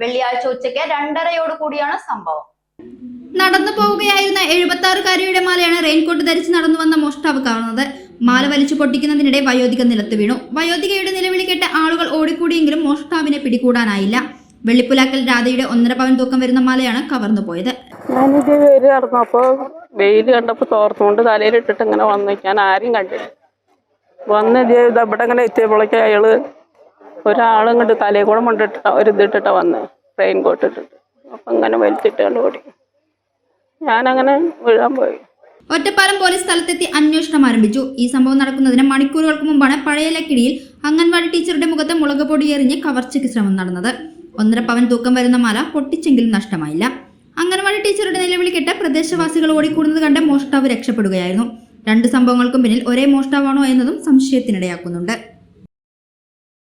വെള്ളിയാഴ്ച ഉച്ചയ്ക്ക് രണ്ടരയോട് കൂടിയാണ് സംഭവം. നടന്നു പോവുകയായിരുന്ന എഴുപത്തി ആറുകാരിയുടെ മാലയാണ് റെയിൻകോട്ട് ധരിച്ച് നടന്നു വന്ന മോഷ്ടാവ് കാണുന്നത്. മാല വലിച്ചു പൊട്ടിക്കുന്നതിനിടെ വയോധിക നിലത്ത് വീണു. വയോധികയുടെ നിലവിളി കേട്ട് ആളുകൾ ഓടിക്കൂടിയെങ്കിലും മോഷ്ടാവിനെ പിടികൂടാനായില്ല. വെള്ളിപ്പുലാക്കൽ രാധയുടെ ഒന്നര പവൻ തൂക്കം വരുന്ന മാലയാണ് കവർന്നു പോയത്. ഞാനിത് നടന്നു. അപ്പോൾ വെയിൽ കണ്ടപ്പോൾ തോർത്തുകൊണ്ട് തലയിലിട്ടിട്ട് ഇങ്ങനെ വന്നു. ഞാൻ ആരും കണ്ടില്ല. വന്ന് ഇത് ഇവിടെ ഇങ്ങനെ എത്തിയപ്പോഴേക്ക് അയാൾ ഒരാളിങ്ങോട്ട് തലയിൽ കൂടെ കൊണ്ടിട്ട ഒരു ഇതിട്ടിട്ട വന്ന്. റെയിൻ കോട്ട് ഇട്ടിട്ട് അപ്പം ഇങ്ങനെ വലിച്ചിട്ടാണ് ഓടി. ഞാനങ്ങനെ വീഴാൻ പോയി. ഒറ്റപ്പാലം പോലീസ് സ്ഥലത്തെത്തി അന്വേഷണം ആരംഭിച്ചു. ഈ സംഭവം നടക്കുന്നതിന് മണിക്കൂറുകൾക്ക് മുമ്പാണ് പഴയലക്കിടിയിൽ അംഗൻവാടി ടീച്ചറുടെ മുഖത്ത് മുളക് പൊടി എറിഞ്ഞ് കവർച്ചയ്ക്ക് ശ്രമം നടന്നത്. ഒന്നര പവൻ തൂക്കം വരുന്ന മാല പൊട്ടിച്ചെങ്കിലും നഷ്ടമായില്ല. അംഗൻവാടി ടീച്ചറുടെ നിലവിളി കേട്ട് പ്രദേശവാസികൾ ഓടിക്കൂടുന്നത് കണ്ട് മോഷ്ടാവ് രക്ഷപ്പെടുകയായിരുന്നു. രണ്ട് സംഭവങ്ങൾക്കും പിന്നിൽ ഒരേ മോഷ്ടാവാണോ എന്നതും സംശയത്തിനിടയാക്കുന്നുണ്ട്.